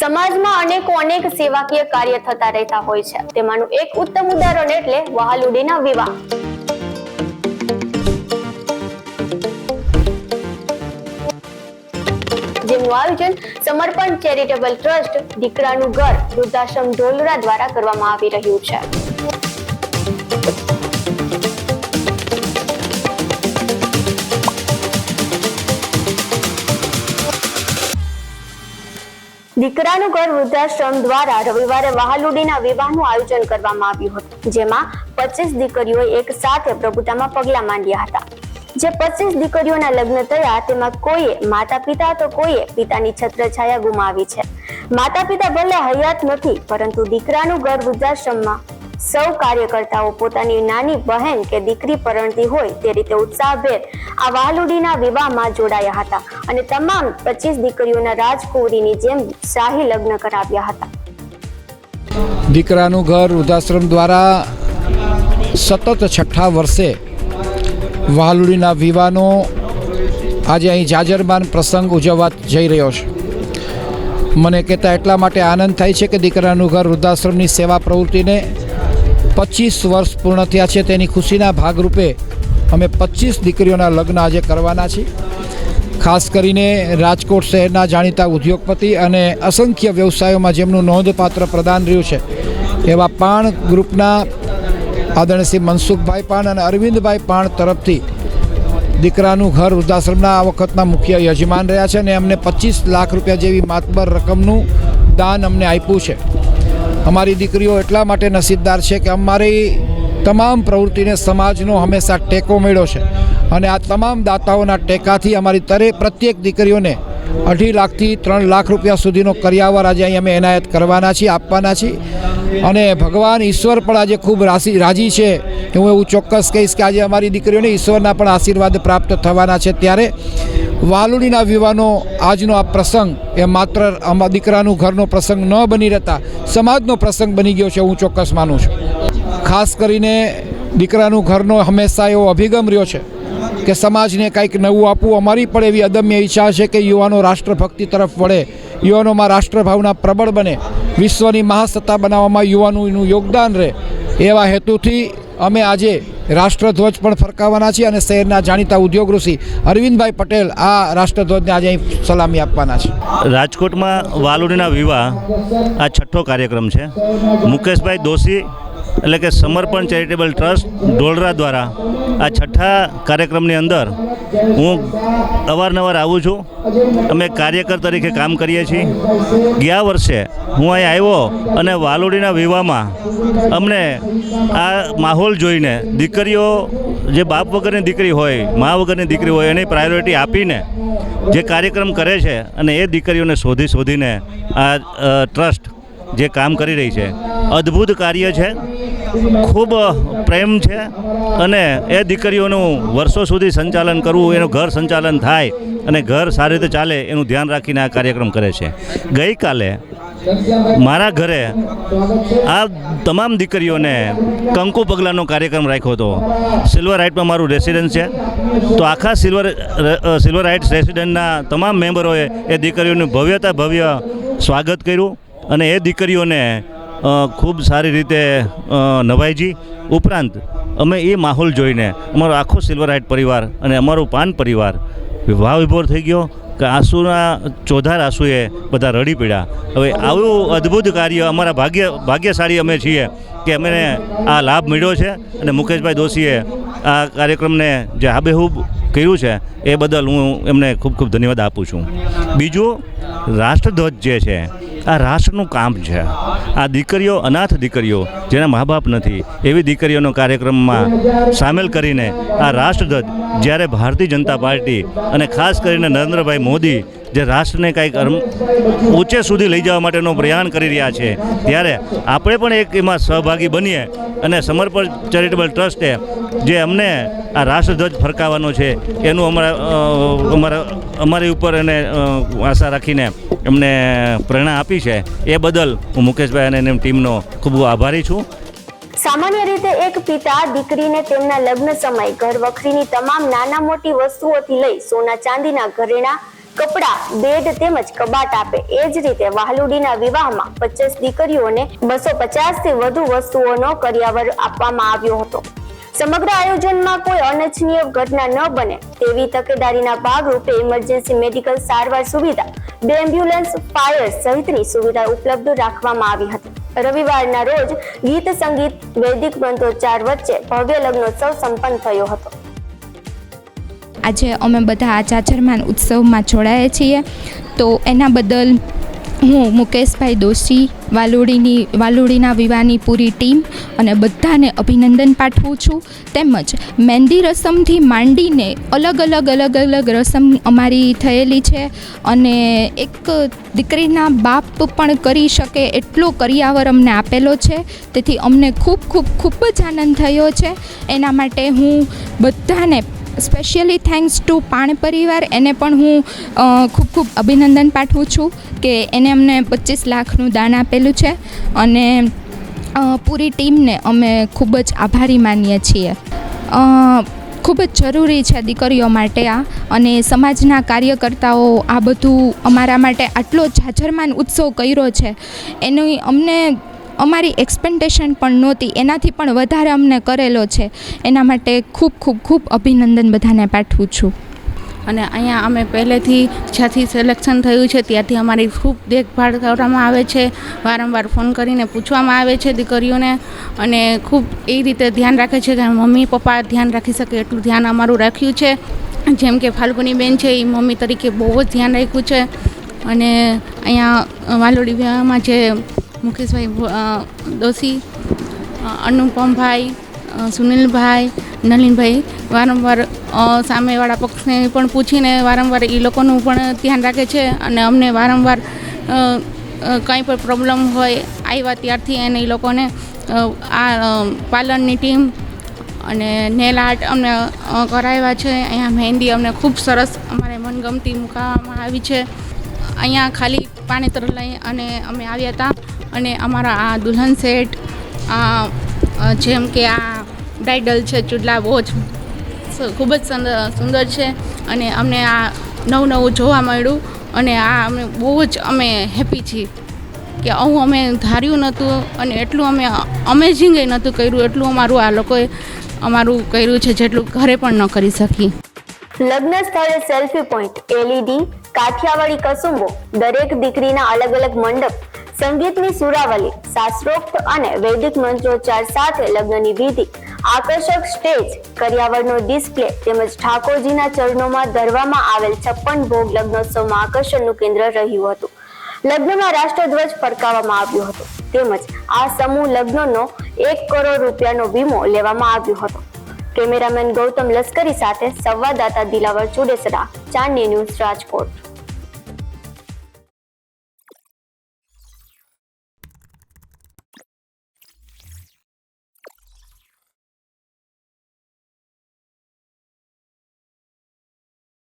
સમાજમાં અનેકો અનેક સેવાકીય કાર્ય થતા રહેતા હોય છે. તેમાંનું એક ઉત્તમ ઉદાહરણ એટલે વહાલુડીના વિવાહ. જેનું આયોજન સમર્પણ ચેરિટેબલ ટ્રસ્ટ, દીકરાનું ઘર, વૃદ્ધાશ્રમ ઢોલરા દ્વારા કરવામાં આવી રહ્યું છે. દીકરાનું ઘર વૃદ્ધાશ્રમ દ્વારા રવિવારે વહાલુડીના વિવાહનું આયોજન કરવામાં આવ્યું હતું, જેમાં પચીસ દીકરીઓએ એક સાથે પ્રભુતામાં પગલાં માંડ્યા હતા. જે પચીસ દીકરીઓના લગ્ન થયા, તેમાં કોઈએ માતા પિતા તો કોઈએ પિતાની છત્રછાયા ગુમાવી છે. માતા પિતા ભલે હયાત નથી, પરંતુ દીકરાનું ઘર વૃદ્ધાશ્રમમાં સૌ કાર્યકર્તાઓ પોતાની નાની બહેન કે દીકરી પરણતી હોય તે રીતે ઉત્સાહભેર આ વાહલુડીના વિવાહમાં જોડાયા હતા અને તમામ પચીસ દીકરીઓના રાજકુંવરીની જેમ શાહી લગ્ન કરાવ્યા હતા. દીકરાનું ઘર વૃદ્ધાશ્રમ દ્વારા સતત છઠ્ઠા વર્ષે વાહલુડીના વિવાહનો આજે અહીં જાજરમાન પ્રસંગ ઉજવવા જઈ રહ્યો છે. મને કહેતા એટલા માટે આનંદ થાય છે કે દીકરાનું ઘર વૃદ્ધાશ્રમની સેવા પ્રવૃત્તિને પચીસ વર્ષ પૂર્ણ થયા છે તેની ખુશીના ભાગરૂપે અમે પચીસ દીકરીઓના લગ્ન આજે કરવાના છીએ. ખાસ કરીને રાજકોટ શહેરના જાણીતા ઉદ્યોગપતિ અને અસંખ્ય વ્યવસાયોમાં જેમનું નોંધપાત્ર પ્રદાન રહ્યું છે. એવા પાણ ગ્રુપના આદરણીય મનસુખભાઈ પાણ અને અરવિંદભાઈ પાણ તરફથી દીકરાનું ઘર વૃદ્ધાશ્રમના આ વખતના મુખ્ય યજમાન રહ્યા છે અને અમને પચીસ લાખ રૂપિયા જેવી માતબર રકમનું દાન અમને આપ્યું છે. અમારી દીકરીઓ એટલા માટે નસીબદાર છે કે અમારી તમામ પ્રવૃત્તિને સમાજનો હંમેશા ટેકો મળ્યો છે. અને આ તમામ દાતાઓના ટેકાથી અમારી દરેક પ્રત્યેક દીકરીઓને અઢી લાખથી ત્રણ લાખ રૂપિયા સુધીનો કર્યાવર આજે અહીં અમે એનાયત કરવાના છીએ, આપવાના છીએ. અને ભગવાન ઈશ્વર પણ આજે ખૂબ રાશી, રાજી છે. હું એવું ચોક્કસ કહીશ કે આજે અમારી દીકરીઓને ઈશ્વરના પણ આશીર્વાદ પ્રાપ્ત થવાના છે ત્યારે. વાલુડીના વિવાહનો આજનો આ પ્રસંગ, એ માત્ર અમારા દીકરાનું ઘરનો પ્રસંગ ન બની રહેતા, સમાજનો પ્રસંગ બની ગયો છે, હું ચોક્કસ માનું છું. ખાસ કરીને દીકરાનું ઘરનો હંમેશા એવો અભિગમ રહ્યો છે કે સમાજને કંઈક નવું આપવું અમારી પણ એવી અદમ્ય ઈચ્છા છે કે યુવાનો રાષ્ટ્રભક્તિ તરફ વળે, યુવાનોમાં રાષ્ટ્રભાવના પ્રબળ બને, વિશ્વની મહાસત્તા બનાવવામાં યુવાનોનું યોગદાન રહે, એવા હેતુથી અમે આજે રાષ્ટ્રધ્વજ પણ ફરકાવવાના છીએ અને શહેરના જાણીતા ઉદ્યોગ ઋષિ અરવિંદભાઈ પટેલ આ રાષ્ટ્રધ્વજને આજે અહીં સલામી આપવાના છે. રાજકોટમાં વાલુડીના વિવાહ આ છઠ્ઠો કાર્યક્રમ છે. મુકેશભાઈ દોશી એટલે કે સમર્પણ ચેરિટેબલ ટ્રસ્ટ ઢોલરા દ્વારા આ છઠ્ઠા કાર્યક્રમની અંદર હું અવારનવાર આવું છું. અમે કાર્યકર તરીકે કામ કરીએ છીએ. ગયા વર્ષે હું અહીં આવ્યો અને વાલોડીના વિવાહમાં અમને આ માહોલ જોઈને દીકરીઓ જે બાપ વગરની દીકરી હોય, મા વગરની દીકરી હોય એની પ્રાયોરિટી આપીને જે કાર્યક્રમ કરે છે અને એ દીકરીઓને શોધી શોધીને આ ટ્રસ્ટ જે કામ કરી રહી છે. અદ્ભુત કાર્ય છે. ખૂબ પ્રેમ છે અને એ દીકરીઓનું વર્ષો સુધી સંચાલન કરવું, એનું ઘર સંચાલન થાય અને ઘર સારી રીતે ચાલે એનું ધ્યાન રાખીને આ કાર્યક્રમ કરે છે. ગઈકાલે મારા ઘરે આ તમામ દીકરીઓને કંકુ પગલાંનો કાર્યક્રમ રાખ્યો હતો. સિલ્વર હાઇટમાં મારું રેસિડન્સ છે. તો આખા સિલ્વર સિલ્વર હાઇટ્સ રેસિડન્ટના તમામ મેમ્બરોએ એ દીકરીઓનું ભવ્યતા ભવ્ય સ્વાગત કર્યું અને એ દીકરીઓને ખૂબ સારી રીતે નવાઈજી. ઉપરાંત, અમે એ માહોલ જોઈને અમારો આખો સિલ્વર હાઇટ પરિવાર અને અમારું પાન પરિવાર વિવાહ વિભોર થઈ ગયો કે આંસુના, ચોધાર આંસુએ બધા રડી પડ્યા. હવે આવું અદ્ભુત કાર્ય અમારા ભાગ્ય, ભાગ્યશાળી અમે છીએ કે અમને આ લાભ મળ્યો છે અને મુકેશભાઈ દોશીએ આ કાર્યક્રમને જે આબેહૂબ કર્યું છે એ બદલ હું એમને ખૂબ ખૂબ ધન્યવાદ આપું છું. બીજું, રાષ્ટ્રધ્વજ જે છે આ રાષ્ટ્રનું કામ છે. આ દીકરીઓ અનાથ દીકરીઓ જેના મા બાપ નથી, એવી દીકરીઓનો કાર્યક્રમમાં સામેલ કરીને આ રાષ્ટ્રધ્વજ જ્યારે ભારતીય જનતા પાર્ટી અને ખાસ કરીને નરેન્દ્રભાઈ મોદી જે રાષ્ટ્રને કંઈક ઊંચે સુધી લઈ જવા માટેનો પ્રયાણ કરી રહ્યા છે, ત્યારે આપણે પણ એક એમાં સહભાગી બનીએ અને સમર્પણ ચેરિટેબલ ટ્રસ્ટે જે અમને આ રાષ્ટ્રધ્વજ ફરકાવવાનો છે, એનું અમારા અમારા, અમારી ઉપર એને આશા રાખીને એમને પ્રેરણા આપી છે એ બદલ હું મુકેશભાઈ અને એની ટીમનો ખૂબ આભારી છું. સામાન્ય રીતે એક પિતા દીકરીને તેમના લગ્ન સમય ઘર વખરીની તમામ નાના મોટી વસ્તુઓથી લઈ સોના ચાંદીના ઘરેણા, કપડાં, બેડ તેમજ કબાટ આપે. એ જ રીતે વાહલુડીના વિવાહમાં પચીસ દીકરીઓને બસો પચાસથી વધુ વસ્તુઓનો કર્યાવર આપવામાં આવ્યો હતો. સમગ્ર આયોજનમાં કોઈ અનિચ્છનીય ઘટના ન બને. તેવી તકેદારીના ભાગરૂપે ઇમરજન્સી મેડિકલ સારવાર સુવિધા, બે એમ્બ્યુલન્સ ફાયર સહિતની સુવિધા ઉપલબ્ધ રાખવામાં આવી હતી. રવિવારના રોજ ગીત, સંગીત, વૈદિક મંત્રોચ્ચાર વચ્ચે ભવ્ય લગ્નોત્સવ સંપન્ન થયો હતો. આજે અમે બધા આ ચાચરમાન ઉત્સવમાં જોડાયા છીએ. તો એના બદલ હું મુકેશભાઈ દોશી, વાલુડીની વાલુડીના વિવાહની પૂરી ટીમ અને બધાને અભિનંદન પાઠવું છું. તેમજ મહેંદી રસમથી માંડીને અલગ અલગ અલગ અલગ રસમ અમારી થયેલી છે અને એક દીકરીના બાપ પણ કરી શકે એટલો કરિયાવર અમને આપેલો છે. તેથી અમને ખૂબ ખૂબ ખૂબ જ આનંદ થયો છે. એના માટે હું બધાને સ્પેશિયલી થેન્ક્સ ટુ પાણ પરિવાર એને પણ હું ખૂબ ખૂબ અભિનંદન પાઠવું છું કે એને અમને પચીસ લાખનું દાન આપેલું છે અને પૂરી ટીમને અમે ખૂબ જ આભારી માનીએ છીએ. ખૂબ જ જરૂરી છે દીકરીઓ માટે આ અને સમાજના કાર્યકર્તાઓ આ બધું અમારા માટે આટલો જાજરમાન ઉત્સવ કર્યો છે. એની અમને અમારી એક્સપેક્ટેશન પણ નહોતી. એનાથી પણ વધારે અમને કરેલો છે. એના માટે ખૂબ ખૂબ ખૂબ અભિનંદન બધાને પાઠવું છું. અને અહીંયા અમે પહેલેથી જ્યાંથી સિલેક્શન થયું છે, ત્યાંથી અમારી ખૂબ દેખભાળ કરવામાં આવે છે. વારંવાર ફોન કરીને પૂછવામાં આવે છે દીકરીઓને અને ખૂબ એ રીતે ધ્યાન રાખે છે કે મમ્મી, પપ્પા ધ્યાન રાખી શકે એટલું ધ્યાન અમારું રાખ્યું છે. જેમ કે ફાલ્ગુની બેન છે, એ મમ્મી તરીકે બહુ જ ધ્યાન રાખ્યું છે. અને અહીંયા વાલોડી વિવાહમાં જે મુકેશભાઈ દોશી અનુપમભાઈ સુનિલભાઈ, નલિનભાઈ વારંવાર સામેવાળા પક્ષને પણ પૂછીને વારંવાર એ લોકોનું પણ ધ્યાન રાખે છે અને અમને વારંવાર કંઈ પણ પ્રોબ્લેમ હોય આવ્યા ત્યારથી એને એ લોકોને આ પાર્લરની ટીમ અને નેલ આર્ટ અમને કરાવ્યા છે. અહીંયા મહેંદી અમને ખૂબ સરસ અમારે મનગમતી મૂકવામાં આવી છે. અહીંયા ખાલી પાણીતર લઈ અને અમે આવ્યા હતા. અને અમારા આ દુલ્હન સેટ જેમ કે આ બ્રાઇડલ છે, ચૂડલા, વોચ ખૂબ જ સુંદર છે અને અમને આ નવું નવું જોવા મળ્યું અને આ અમે બહુ જ અમે હેપી છીએ કે આવું અમે ધાર્યું નહોતું અને એટલું અમે અમેઝિંગ નહોતું કર્યું, એટલું અમારું આ લોકોએ અમારું કર્યું છે જેટલું ઘરે પણ ન કરી શકી લગ્ન સ્થળે સેલ્ફી પોઈન્ટ એલઈડી કાઠિયાવાડી કસુંબો, દરેક દીકરીના અલગ અલગ મંડપ સંગીતની સુરાવલી, શાસ્ત્રોક્ત અને વૈદિક મંત્રોચ્ચાર સાથે લગ્નની વિધિ, આકર્ષક સ્ટેજ, કર્યાવળનો ડિસ્પ્લે તેમજ ઠાકોરજીના ચરણોમાં ધરવામાં આવેલ છપ્પન ભોગ લગ્નોત્સવમાં આકર્ષણનું કેન્દ્ર રહ્યું હતું. લગ્નમાં રાષ્ટ્રધ્વજ ફરકાવવામાં આવ્યો હતો. તેમજ આ સમૂહ લગ્નનો એક કરોડ રૂપિયાનો વીમો લેવામાં આવ્યો હતો. કેમેરામેન ગૌતમ લશ્કરી સાથે સંવાદદાતા દિલાવર ચુડેસરા, ચાંદની ન્યૂઝ રાજકોટ.